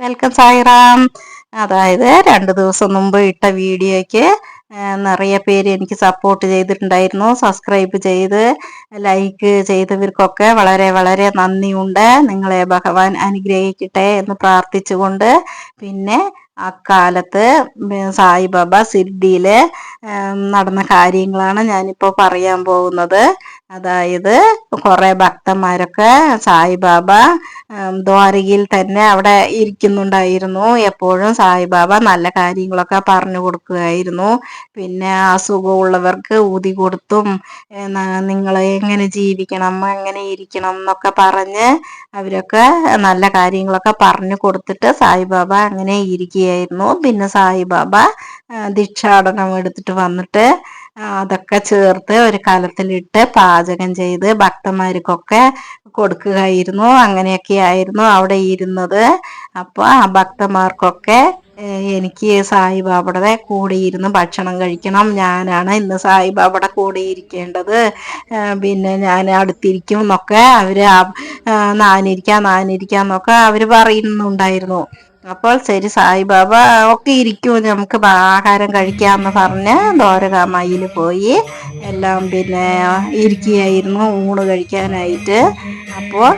Welcome Sairam. അതായത് രണ്ട് ദിവസം മുമ്പ് ഇട്ട വീഡിയോയ്ക്ക് നിറയെ പേര് എനിക്ക് സപ്പോർട്ട് ചെയ്തിട്ടുണ്ടായിരുന്നു. സബ്സ്ക്രൈബ് ചെയ്ത് ലൈക്ക് ചെയ്തവർക്കൊക്കെ വളരെ വളരെ നന്ദിയുണ്ട്. നിങ്ങളെ ഭഗവാൻ അനുഗ്രഹിക്കട്ടെ എന്ന് പ്രാർത്ഥിച്ചുകൊണ്ട്. പിന്നെ അക്കാലത്ത് സായിബാബ സിഡ്ഡിയിൽ നടന്ന കാര്യങ്ങളാണ് ഞാനിപ്പോൾ പറയാൻ പോകുന്നത്. അതായത് കുറേ ഭക്തന്മാരൊക്കെ സായിബാബ ദ്വാരകയിൽ തന്നെ അവിടെ ഇരിക്കുന്നുണ്ടായിരുന്നു. എപ്പോഴും സായിബാബ നല്ല കാര്യങ്ങളൊക്കെ പറഞ്ഞു കൊടുക്കുകയായിരുന്നു. പിന്നെ അസുഖമുള്ളവർക്ക് ഊതി കൊടുത്തും നിങ്ങൾ എങ്ങനെ ജീവിക്കണം എങ്ങനെ ഇരിക്കണം എന്നൊക്കെ പറഞ്ഞ് അവരൊക്കെ നല്ല കാര്യങ്ങളൊക്കെ പറഞ്ഞു കൊടുത്തിട്ട് സായിബാബ അങ്ങനെ ഇരിക്കുകയായിരുന്നു. പിന്നെ സായിബാബ ദീക്ഷാടനം എടുത്തിട്ട് വന്നിട്ട് അതൊക്കെ ചേർത്ത് ഒരു കലത്തിലിട്ട് പാചകം ചെയ്ത് ഭക്തന്മാർക്കൊക്കെ കൊടുക്കുകയായിരുന്നു. അങ്ങനെയൊക്കെ ആയിരുന്നു അവിടെ ഇരുന്നത്. അപ്പോൾ ആ ഭക്തന്മാർക്കൊക്കെ എനിക്ക് സായിബാബയുടെ കൂടെ ഇരുന്ന് ഭക്ഷണം കഴിക്കണം. ഞാനാണ് ഇന്ന് സായിബാബയുടെ കൂടെ ഇരിക്കേണ്ടത്. പിന്നെ ഞാൻ അടുത്തിരിക്കും എന്നൊക്കെ അവർ നാനിരിക്കാം നാനിരിക്കാം എന്നൊക്കെ അവർ പറയുന്നുണ്ടായിരുന്നു. അപ്പോൾ ശരി സായിബാബ ഒക്കെ ഇരിക്കും നമുക്ക് ആഹാരം കഴിക്കാമെന്ന് പറഞ്ഞ് ദോരകാമയിൽ പോയി. എല്ലാം പിന്നെ ഇരിക്കുകയായിരുന്നു ഊണ് കഴിക്കാനായിട്ട്. അപ്പോൾ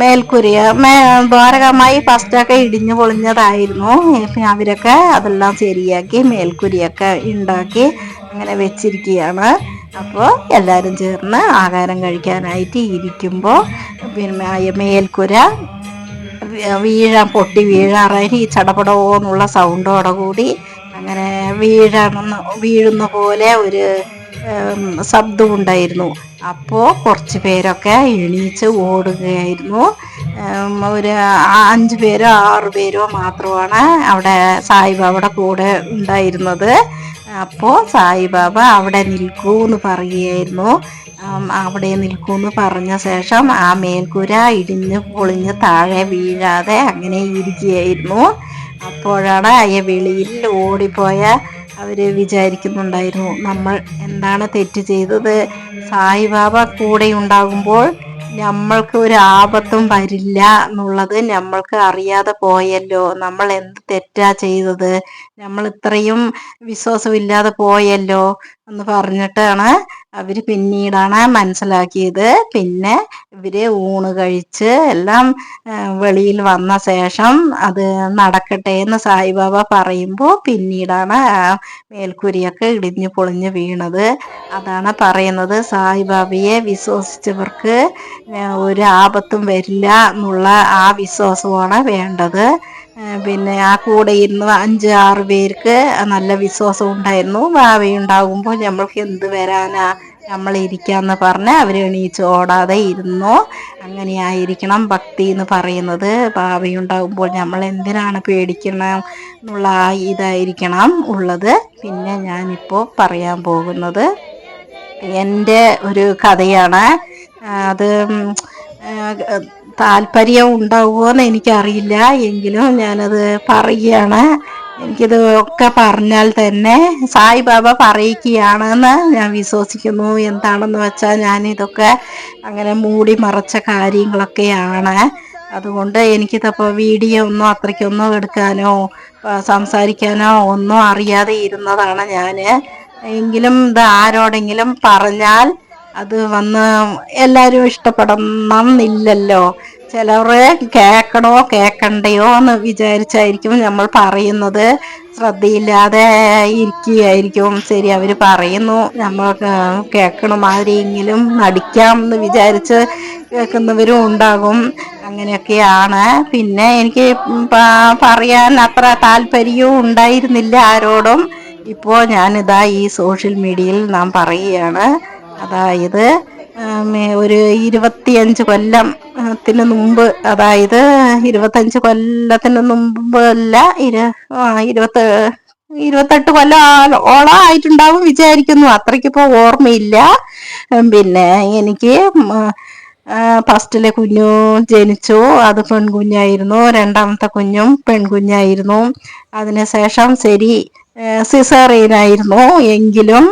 മേൽക്കുരിയ മേ ദ്വാരകമായി ഫസ്റ്റൊക്കെ ഇടിഞ്ഞു പൊളിഞ്ഞതായിരുന്നു. അവരൊക്കെ അതെല്ലാം ശരിയാക്കി മേൽക്കുരിയൊക്കെ ഉണ്ടാക്കി അങ്ങനെ വെച്ചിരിക്കുകയാണ്. അപ്പോൾ എല്ലാവരും ചേർന്ന് ആഹാരം കഴിക്കാനായിട്ട് ഇരിക്കുമ്പോൾ പിന്നെ മേൽക്കുര വീഴാൻ പൊട്ടി വീഴാറായി ഈ ചടപടോ എന്നുള്ള സൗണ്ടോടെ കൂടി അങ്ങനെ വീഴാണെന്ന് വീഴുന്ന പോലെ ഒരു ശബ്ദം ഉണ്ടായിരുന്നു അപ്പോൾ കുറച്ച് പേരൊക്കെ എണീച്ച് ഓടുകയായിരുന്നു. ഒരു അഞ്ച് പേരോ ആറ് പേരോ മാത്രമാണ് അവിടെ സായിബാബയുടെ കൂടെ ഉണ്ടായിരുന്നത്. അപ്പോൾ സായിബാബ അവിടെ നിൽക്കൂ എന്ന് പറയുകയായിരുന്നു. അവിടെ നിൽക്കുമെന്ന് പറഞ്ഞ ശേഷം ആ മേൽക്കൂര ഇടിഞ്ഞ് പൊളിഞ്ഞ് താഴെ വീഴാതെ അങ്ങനെ ഇരിക്കുകയായിരുന്നു. അപ്പോഴാണ് അയ വെളിയിൽ ഓടിപ്പോയ അവർ വിചാരിക്കുന്നുണ്ടായിരുന്നു നമ്മൾ എന്താണ് തെറ്റ് ചെയ്തത്? സായിബാബ കൂടെ ഉണ്ടാകുമ്പോൾ നമ്മൾക്ക് ഒരു ആപത്തും വരില്ല എന്നുള്ളത് നമ്മൾക്ക് അറിയാതെ പോയല്ലോ. നമ്മൾ എന്ത് തെറ്റാ ചെയ്തത്? നമ്മൾ ഇത്രയും വിശ്വാസമില്ലാതെ പോയല്ലോ. എന്ന് പറഞ്ഞിട്ടാണ് അവർ പിന്നീടാണ് മനസ്സിലാക്കിയത്. പിന്നെ ഇവർ ഊണ് കഴിച്ച് എല്ലാം വെളിയിൽ വന്ന ശേഷം അത് നടക്കട്ടെ എന്ന് സായിബാബ പറയുമ്പോൾ പിന്നീടാണ് മേൽക്കുരിയൊക്കെ ഇടിഞ്ഞു പൊളിഞ്ഞ് വീണത്. അതാണ് പറയുന്നത് സായിബാബയെ വിശ്വസിച്ചവർക്ക് ഒരു ആപത്തും വരില്ല എന്നുള്ള ആ വിശ്വാസമാണ് വേണ്ടത്. പിന്നെ ആ കൂടെ ഇരുന്ന് അഞ്ച് ആറ് പേർക്ക് നല്ല വിശ്വാസം ഉണ്ടായിരുന്നു. ഭാവിയുണ്ടാകുമ്പോൾ നമ്മൾക്ക് എന്ത് വരാനാ? നമ്മൾ ഇരിക്കാന്ന് പറഞ്ഞ് അവർ എണീച്ച് ഓടാതെ ഇരുന്നു. അങ്ങനെയായിരിക്കണം ഭക്തി എന്ന് പറയുന്നത്. ഭാവിയുണ്ടാകുമ്പോൾ നമ്മൾ എന്തിനാണ് പേടിക്കണം എന്നുള്ള ആ ഇതായിരിക്കണം ഉള്ളത്. പിന്നെ ഞാനിപ്പോൾ പറയാൻ പോകുന്നത് എന്റെ ഒരു കഥയാണ്. അത് താല്പര്യം ഉണ്ടാവുമോ എന്ന് എനിക്കറിയില്ല. എങ്കിലും ഞാനത് പറയുകയാണ്. എനിക്കിത് ഒക്കെ പറഞ്ഞാൽ തന്നെ സായിബാബ പറയിക്കുകയാണെന്ന് ഞാൻ വിശ്വസിക്കുന്നു. എന്താണെന്ന് വെച്ചാൽ ഞാനിതൊക്കെ അങ്ങനെ മൂടി മറച്ച കാര്യങ്ങളൊക്കെയാണ്. അതുകൊണ്ട് എനിക്കിതപ്പോൾ വീഡിയോ ഒന്നും അത്രയ്ക്കൊന്നും എടുക്കാനോ സംസാരിക്കാനോ ഒന്നും അറിയാതെ ഇരുന്നതാണ് ഞാൻ എങ്കിലും ഇത് ആരോടെങ്കിലും പറഞ്ഞാൽ അത് വന്ന് എല്ലാവരും ഇഷ്ടപ്പെടണം എന്നില്ലല്ലോ. ചിലർ കേക്കണോ കേക്കണ്ടയോ എന്ന് വിചാരിച്ചായിരിക്കും നമ്മൾ പറയുന്നത്. ശ്രദ്ധയില്ലാതെ ഇരിക്കുകയായിരിക്കും. ശരി അവർ പറയുന്നു നമ്മൾ കേൾക്കണ മാതിരിയെങ്കിലും നടിക്കാം എന്ന് വിചാരിച്ച് കേൾക്കുന്നവരും ഉണ്ടാകും. അങ്ങനെയൊക്കെയാണ്. പിന്നെ എനിക്ക് പറയാൻ അത്ര താല്പര്യവും ഉണ്ടായിരുന്നില്ല ആരോടും. ഇപ്പോൾ ഞാനിതാ ഈ സോഷ്യൽ മീഡിയയിൽ നാം പറയുകയാണ്. അതായത് ഒരു ഇരുപത്തിയഞ്ച് കൊല്ലത്തിന് മുമ്പ് അതായത് ഇരുപത്തഞ്ച് കൊല്ലത്തിന് മുമ്പല്ല ഇര ഇരുപത്തി ഇരുപത്തെട്ട് കൊല്ലം ഓളം ആയിട്ടുണ്ടാവും വിചാരിക്കുന്നു. അത്രയ്ക്കിപ്പോൾ ഓർമ്മയില്ല. പിന്നെ എനിക്ക് ഫസ്റ്റിലെ കുഞ്ഞു ജനിച്ചു. അത് പെൺകുഞ്ഞായിരുന്നു. രണ്ടാമത്തെ കുഞ്ഞും പെൺകുഞ്ഞായിരുന്നു. അതിനുശേഷം ശരി സിസേറിയനായിരുന്നു. എങ്കിലും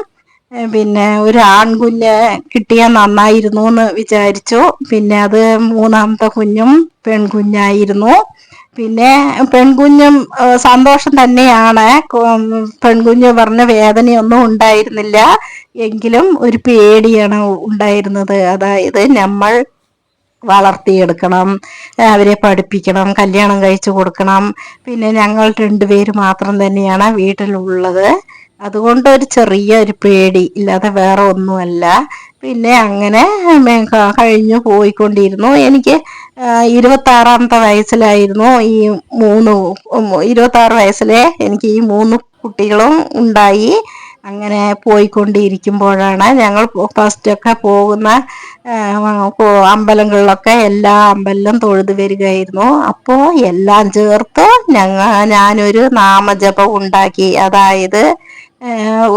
പിന്നെ ഒരു ആൺകുഞ്ഞ് കിട്ടിയാൽ നന്നായിരുന്നു എന്ന് വിചാരിച്ചു. പിന്നെ അത് മൂന്നാമത്തെ കുഞ്ഞും പെൺകുഞ്ഞായിരുന്നു. പിന്നെ പെൺകുഞ്ഞും സന്തോഷം തന്നെയാണ്. പെൺകുഞ്ഞ് പറഞ്ഞ വേദനയൊന്നും ഉണ്ടായിരുന്നില്ല. എങ്കിലും ഒരു പേടിയാണ് ഉണ്ടായിരുന്നത്. അതായത് നമ്മൾ വളർത്തിയെടുക്കണം അവരെ പഠിപ്പിക്കണം കല്യാണം കഴിച്ചു കൊടുക്കണം. പിന്നെ ഞങ്ങൾ രണ്ടുപേര് മാത്രം തന്നെയാണ് വീട്ടിലുള്ളത്. അതുകൊണ്ട് ഒരു ചെറിയ ഒരു പേടി ഇല്ലാതെ വേറെ ഒന്നുമല്ല. പിന്നെ അങ്ങനെ കഴിഞ്ഞു പോയിക്കൊണ്ടിരുന്നു. എനിക്ക് ഇരുപത്തി ആറാമത്തെ വയസ്സിലായിരുന്നു ഈ മൂന്ന് ഇരുപത്തി ആറ് വയസ്സിലെ എനിക്ക് ഈ മൂന്ന് കുട്ടികളും ഉണ്ടായി. അങ്ങനെ പോയിക്കൊണ്ടിരിക്കുമ്പോഴാണ് ഞങ്ങൾ ഫസ്റ്റൊക്കെ പോകുന്ന അമ്പലങ്ങളിലൊക്കെ എല്ലാ അമ്പലം തൊഴുതു വരികയായിരുന്നു. അപ്പോൾ എല്ലാം ചേർത്ത് ഞങ്ങൾ ഞാനൊരു നാമജപം ഉണ്ടാക്കി. അതായത്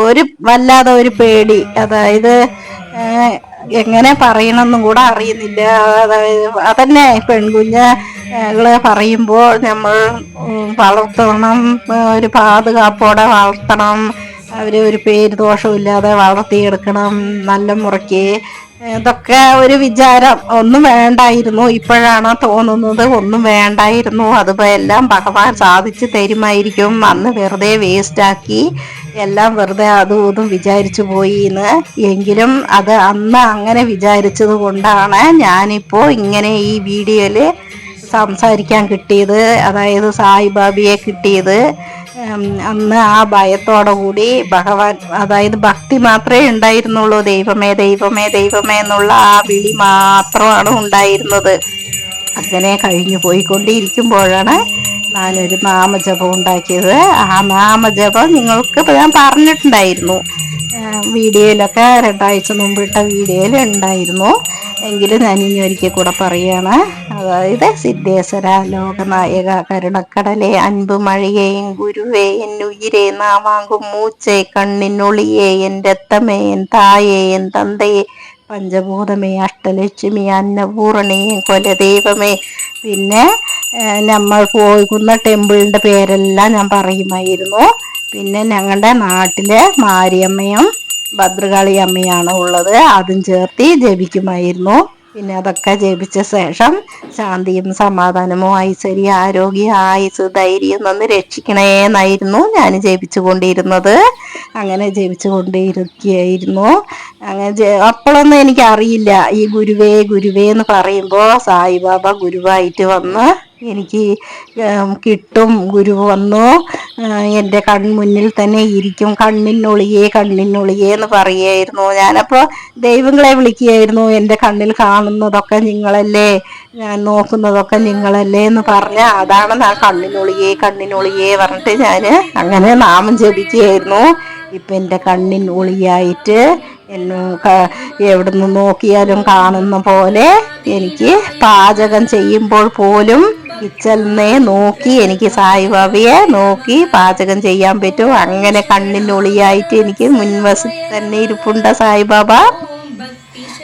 ഒരു വല്ലാതെ ഒരു പേടി. അതായത് എങ്ങനെ പറയണമെന്നും കൂടെ അറിയുന്നില്ല. അതായത് അതന്നെ പെൺകുഞ്ഞുങ്ങൾ പറയുമ്പോൾ നമ്മൾ വളർത്തണം ഒരു പാതുകാപ്പോടെ വളർത്തണം. അവരെ ഒരു പേര് ദോഷമില്ലാതെ വളർത്തിയെടുക്കണം നല്ല മുറയ്ക്ക്. ഇതൊക്കെ ഒരു വിചാരം ഒന്നും വേണ്ടായിരുന്നു. ഇപ്പോഴാണ് തോന്നുന്നത് ഒന്നും വേണ്ടായിരുന്നു. അതിപ്പോ എല്ലാം ഭഗവാൻ സാധിച്ചു തരുമായിരിക്കും. അന്ന് വെറുതെ വേസ്റ്റാക്കി എല്ലാം വെറുതെ അതും ഇതും വിചാരിച്ചു പോയി എന്ന് എങ്കിലും അത് അന്ന് അങ്ങനെ വിചാരിച്ചത് കൊണ്ടാണ് ഞാനിപ്പോൾ ഇങ്ങനെ ഈ വീഡിയോയിൽ സംസാരിക്കാൻ കിട്ടിയത്. അതായത് സായിബാബിയെ കിട്ടിയത്. അന്ന് ആ ഭയത്തോടു കൂടി ഭഗവാൻ അതായത് ഭക്തി മാത്രമേ ഉണ്ടായിരുന്നുള്ളൂ. ദൈവമേ ദൈവമേ ദൈവമേ എന്നുള്ള ആ വിളി മാത്രമാണ് ഉണ്ടായിരുന്നത്. അങ്ങനെ കഴിഞ്ഞു പോയിക്കൊണ്ടിരിക്കുമ്പോഴാണ് ഞാനൊരു നാമജപം ഉണ്ടാക്കിയത്. ആ നാമജപം നിങ്ങൾക്ക് ഞാൻ പറഞ്ഞിട്ടുണ്ടായിരുന്നു. വീഡിയോയിലൊക്കെ രണ്ടാഴ്ച മുമ്പിട്ട വീഡിയോയിൽ ഉണ്ടായിരുന്നു എങ്കിലും ഞാൻ ഇനി ഒരിക്കൽ കൂടെ പറയാണ്. അതായത് സിദ്ധേശ്വര ലോകനായക കരുണക്കടലെ അൻപ് മഴയേയും ഗുരുവേ എന്നുയിരേ നാവാങ്കും മൂച്ചേ കണ്ണിനൊളിയേ എൻ രത്തമേ എൻ തായേ എൻ തന്തയെ പഞ്ചഭൂതമേ അഷ്ടലക്ഷ്മി അന്നപൂർണേ കൊലദൈവമേ. പിന്നെ നമ്മൾ പോകുന്ന ടെമ്പിളിന്റെ പേരെല്ലാം ഞാൻ പറയുമായിരുന്നു. പിന്നെ ഞങ്ങളുടെ നാട്ടിലെ മാരിയമ്മയും ഭദ്രകാളി അമ്മയാണ് ഉള്ളത്. അതും ചേർത്തി ജപിക്കുമായിരുന്നു. പിന്നെ അതൊക്കെ ജപിച്ച ശേഷം ശാന്തിയും സമാധാനവും ഐശ്വര്യ ആരോഗ്യ ആയുസ് ധൈര്യം നിന്ന് രക്ഷിക്കണേന്നായിരുന്നു ഞാൻ ജപിച്ചു കൊണ്ടിരുന്നത് അങ്ങനെ ജപിച്ചു കൊണ്ടിരിക്കുകയായിരുന്നു അങ്ങനെ അപ്പോഴൊന്നും എനിക്കറിയില്ല. ഈ ഗുരുവേ ഗുരുവേ എന്ന് പറയുമ്പോൾ സായിബാബ ഗുരുവായിട്ട് വന്ന് എനിക്ക് കിട്ടും. ഗുരു വന്നു എന്റെ കൺമുന്നിൽ തന്നെ ഇരിക്കും. കണ്ണിനൊളിയേ കണ്ണിനൊളിയേ എന്ന് പറയുമായിരുന്നു ഞാനപ്പോൾ ദൈവങ്ങളെ വിളിക്കുകയായിരുന്നു. എന്റെ കണ്ണിൽ കാണുന്നതൊക്കെ നിങ്ങളല്ലേ? ഞാൻ നോക്കുന്നതൊക്കെ നിങ്ങളല്ലേ എന്ന് പറഞ്ഞ അതാണ് ഞാൻ കണ്ണിനൊളിയേ കണ്ണിനൊളിയേ പറഞ്ഞിട്ട് ഞാൻ അങ്ങനെ നാമം ജപിക്കുകയായിരുന്നു. ഇപ്പം എന്റെ കണ്ണിൻ ഒളിയായിട്ട് എന്നെ എവിടെ നിന്ന് നോക്കിയാലും കാണുന്ന പോലെ എനിക്ക് പാചകം ചെയ്യുമ്പോൾ പോലും കിച്ചലിനെ നോക്കി എനിക്ക് സായിബാബയെ നോക്കി പാചകം ചെയ്യാൻ പറ്റും. അങ്ങനെ കണ്ണിനൊളിയായിട്ട് എനിക്ക് മുൻവശത്ത് തന്നെ ഇരിപ്പുണ്ട സായിബാബ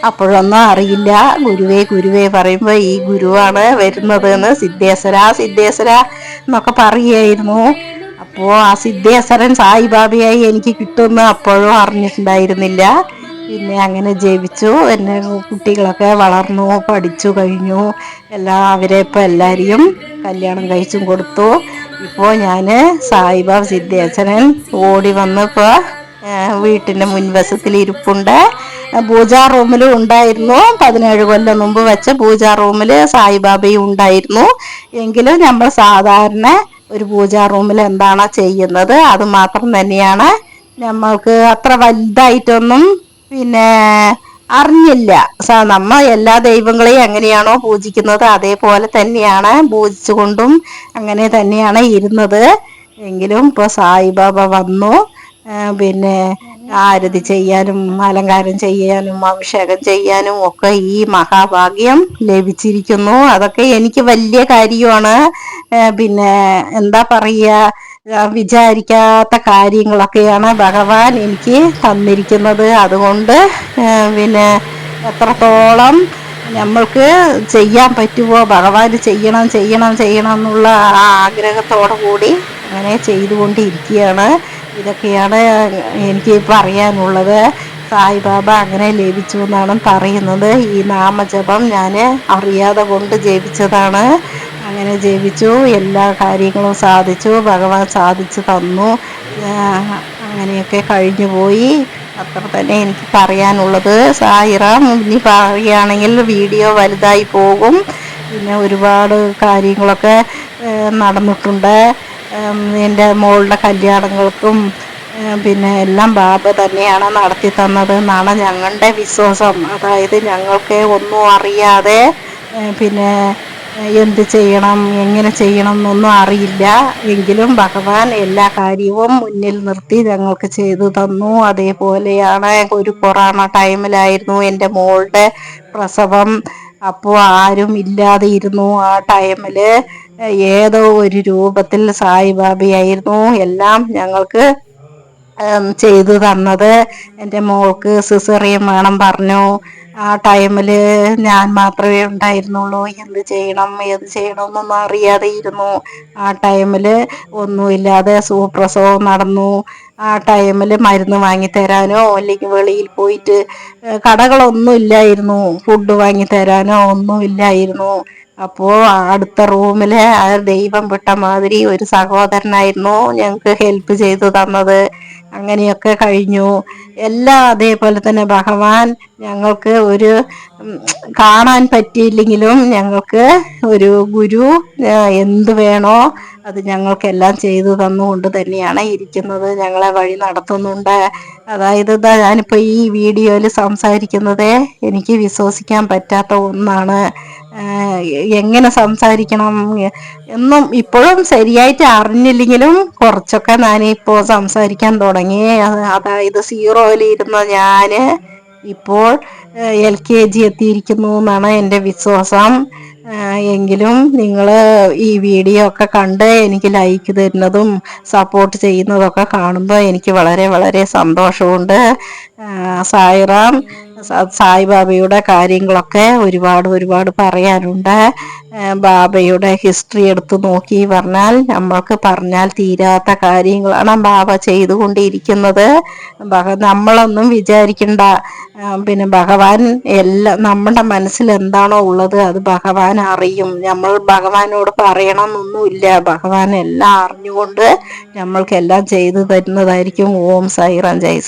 അപ്പോഴൊന്നും അറിയില്ല. ഗുരുവേ ഗുരുവേ പറയുമ്പോൾ ഈ ഗുരുവാണ് വരുന്നത് എന്ന് സിദ്ധേശ്വര സിദ്ധേശ്വര എന്നൊക്കെ പറയുമായിരുന്നു അപ്പോൾ ആ സിദ്ധേശ്വരൻ സായിബാബയായി എനിക്ക് കിട്ടുമെന്ന് അപ്പോഴും അറിഞ്ഞിട്ടുണ്ടായിരുന്നില്ല. പിന്നെ അങ്ങനെ ജീവിച്ചു. എന്നെ കുട്ടികളൊക്കെ വളർന്നു പഠിച്ചു കഴിഞ്ഞു. എല്ലാ അവരെ ഇപ്പോൾ എല്ലാവരെയും കല്യാണം കഴിച്ചും കൊടുത്തു. ഇപ്പോൾ ഞാൻ സായിബാബ സിദ്ധേശ്വരൻ ഓടി വന്നപ്പോൾ വീട്ടിന്റെ മുൻവശത്തിൽ ഇരിപ്പുണ്ട്. പൂജാ റൂമിലും ഉണ്ടായിരുന്നു. പതിനേഴ് കൊല്ലം മുമ്പ് വെച്ച പൂജാ റൂമിൽ സായിബാബയും ഉണ്ടായിരുന്നു. എങ്കിലും നമ്മൾ സാധാരണ ഒരു പൂജാ റൂമിൽ എന്താണോ ചെയ്യുന്നത് അത് മാത്രം തന്നെയാണ്. നമ്മൾക്ക് അത്ര വലുതായിട്ടൊന്നും പിന്നെ അറിഞ്ഞില്ല. നമ്മ എല്ലാ ദൈവങ്ങളെയും എങ്ങനെയാണോ പൂജിക്കുന്നത് അതേപോലെ തന്നെയാണ് പൂജിച്ചുകൊണ്ടും അങ്ങനെ തന്നെയാണ് ഇരുന്നത്. എങ്കിലും ഇപ്പോൾ സായിബാബ വന്നു. പിന്നെ ആരതി ചെയ്യാനും അലങ്കാരം ചെയ്യാനും അഭിഷേകം ചെയ്യാനും ഒക്കെ ഈ മഹാഭാഗ്യം ലഭിച്ചിരിക്കുന്നു. അതൊക്കെ എനിക്ക് വലിയ കാര്യമാണ്. പിന്നെ എന്താ പറയുക? വിചാരിക്കാത്ത കാര്യങ്ങളൊക്കെയാണ് ഭഗവാൻ എനിക്ക് തന്നിരിക്കുന്നത്. അതുകൊണ്ട് പിന്നെ എത്രത്തോളം നമ്മൾക്ക് ചെയ്യാൻ പറ്റുമോ ഭഗവാൻ ചെയ്യണം ചെയ്യണം ചെയ്യണം എന്നുള്ള ആഗ്രഹത്തോടു കൂടി അങ്ങനെ ചെയ്തുകൊണ്ടിരിക്കുകയാണ്. ഇതൊക്കെയാണ് എനിക്ക് പറയാനുള്ളത്. സായിബാബ അങ്ങനെ ലഭിച്ചു എന്നാണ് പറയുന്നത്. ഈ നാമജപം ഞാൻ അറിയാതെ കൊണ്ട് ജപിച്ചതാണ്. അങ്ങനെ ജീവിച്ചു എല്ലാ കാര്യങ്ങളും സാധിച്ചു ഭഗവാൻ സാധിച്ചു തന്നു. അങ്ങനെയൊക്കെ കഴിഞ്ഞു പോയി. അത്ര തന്നെ എനിക്ക് പറയാനുള്ളത്. സായിറാം ഇനി പറയുകയാണെങ്കിൽ വീഡിയോ വലുതായി പോകും. പിന്നെ ഒരുപാട് കാര്യങ്ങളൊക്കെ നടന്നിട്ടുണ്ട്. എന്റെ മോളുടെ കല്യാണങ്ങൾക്കും പിന്നെ എല്ലാം ബാബ തന്നെയാണ് നടത്തി തന്നത് എന്നാണ് ഞങ്ങളുടെ വിശ്വാസം. അതായത് ഞങ്ങൾക്ക് ഒന്നും അറിയാതെ പിന്നെ എന്ത് ചെയ്യണം എങ്ങനെ ചെയ്യണം എന്നൊന്നും അറിയില്ല. എങ്കിലും ഭഗവാൻ എല്ലാ കാര്യവും മുന്നിൽ നിർത്തി ഞങ്ങൾക്ക് ചെയ്തു തന്നു. അതേപോലെയാണ് ഒരു കൊറോണ ടൈമിലായിരുന്നു എന്റെ മോളുടെ പ്രസവം. അപ്പോൾ ആരും ഇല്ലാതെ ഇരുന്നു. ആ ടൈമിൽ ഏതോ ഒരു രൂപത്തിൽ സായിബാബയായിരുന്നു എല്ലാം ഞങ്ങൾക്ക് ചെയ്തു തന്നത്. എന്റെ മോൾക്ക് സിസറിയം വേണം പറഞ്ഞു. ആ ടൈമിൽ ഞാൻ മാത്രമേ ഉണ്ടായിരുന്നുള്ളൂ. എന്ത് ചെയ്യണം ഏത് ചെയ്യണമെന്നൊന്നും അറിയാതെ ഇരുന്നു ആ ടൈമിൽ ഒന്നുമില്ലാതെ സൂപ്രസവം നടന്നു. ആ ടൈമിൽ മരുന്ന് വാങ്ങിത്തരാനോ അല്ലെങ്കിൽ വെളിയിൽ പോയിട്ട് കടകളൊന്നും ഇല്ലായിരുന്നു. ഫുഡ് വാങ്ങിത്തരാനോ ഒന്നും ഇല്ലായിരുന്നു. അപ്പോൾ അടുത്ത റൂമിലെ ആ ദൈവം വിട്ട മാതിരി ഒരു സഹോദരനായിരുന്നു ഞങ്ങൾക്ക് ഹെൽപ്പ് ചെയ്തു തന്നത്. അങ്ങനെയൊക്കെ കഴിഞ്ഞു. എല്ലാം അതേപോലെ തന്നെ ഭഗവാൻ ഞങ്ങൾക്ക് ഒരു കാണാൻ പറ്റിയില്ലെങ്കിലും ഞങ്ങൾക്ക് ഒരു ഗുരു എന്ത് വേണോ അത് ഞങ്ങൾക്കെല്ലാം ചെയ്തു തന്നുകൊണ്ട് തന്നെയാണ് ഇരിക്കുന്നത്. ഞങ്ങളെ വഴി നടത്തുന്നുണ്ട്. അതായത് ഞാനിപ്പോൾ ഈ വീഡിയോയിൽ സംസാരിക്കുന്നത് എനിക്ക് വിശ്വസിക്കാൻ പറ്റാത്ത ഒന്നാണ്. എങ്ങനെ സംസാരിക്കണം? എന്നും ഇപ്പോഴും ശരിയായിട്ട് അറിഞ്ഞില്ലെങ്കിലും കുറച്ചൊക്കെ ഞാനിപ്പോൾ സംസാരിക്കാൻ തുടങ്ങി. അതായത് സീറോയിലിരുന്ന ഞാൻ ഇപ്പോൾ എൽ കെ ജി എത്തിയിരിക്കുന്നു എന്നാണ് എന്റെ വിശ്വാസം. എങ്കിലും നിങ്ങൾ ഈ വീഡിയോ ഒക്കെ കണ്ട് എനിക്ക് ലൈക്ക് തരുന്നതും സപ്പോർട്ട് ചെയ്യുന്നതൊക്കെ കാണുമ്പോൾ എനിക്ക് വളരെ വളരെ സന്തോഷമുണ്ട്. സായിറാം സായിബാബയുടെ കാര്യങ്ങളൊക്കെ ഒരുപാട് ഒരുപാട് പറയാനുണ്ട്. ബാബയുടെ ഹിസ്റ്ററി എടുത്ത് നോക്കി പറഞ്ഞാൽ നമ്മൾക്ക് പറഞ്ഞാൽ തീരാത്ത കാര്യങ്ങളാണ് ബാബ ചെയ്തുകൊണ്ടിരിക്കുന്നത്. നമ്മളൊന്നും വിചാരിക്കണ്ട. പിന്നെ ഭഗവാൻ എല്ലാം നമ്മുടെ മനസ്സിൽ എന്താണോ ഉള്ളത് അത് ഭഗവാൻ അറിയും. നമ്മൾ ഭഗവാനോട് പറയണമെന്നൊന്നുമില്ല. ഭഗവാൻ എല്ലാം അറിഞ്ഞുകൊണ്ട് നമ്മൾക്കെല്ലാം ചെയ്തു തരുന്നതായിരിക്കും ഓം സൈറാം ജയ്